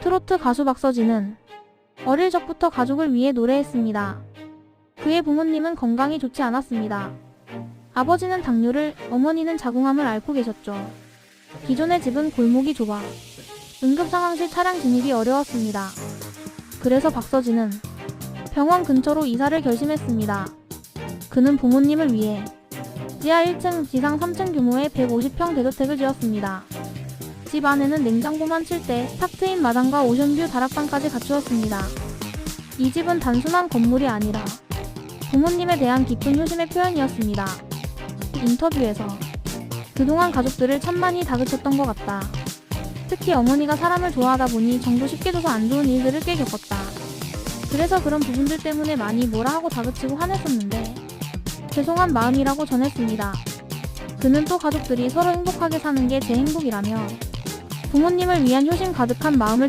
트로트 가수 박서진은 어릴 적부터 가족을 위해 노래했습니다. 그의 부모님은 건강이 좋지 않았습니다. 아버지는 당뇨를, 어머니는 자궁암을 앓고 계셨죠. 기존의 집은 골목이 좁아 응급 상황 시 차량 진입이 어려웠습니다. 그래서 박서진은 병원 근처로 이사를 결심했습니다. 그는 부모님을 위해 지하 1층, 지상 3층 규모의 150평 대저택을 지었습니다. 집 안에는 냉장고만 7대, 탁 트인 마당과 오션뷰 다락방까지 갖추었습니다. 이 집은 단순한 건물이 아니라 부모님에 대한 깊은 효심의 표현이었습니다. 인터뷰에서 그동안 가족들을 참 많이 다그쳤던 것 같다. 특히 어머니가 사람을 좋아하다 보니 정도 쉽게 줘서 안 좋은 일들을 꽤 겪었다. 그래서 그런 부분들 때문에 많이 뭐라 하고 다그치고 화냈었는데 죄송한 마음이라고 전했습니다. 그는 또 가족들이 서로 행복하게 사는 게 제 행복이라며 부모님을 위한 효심 가득한 마음을 전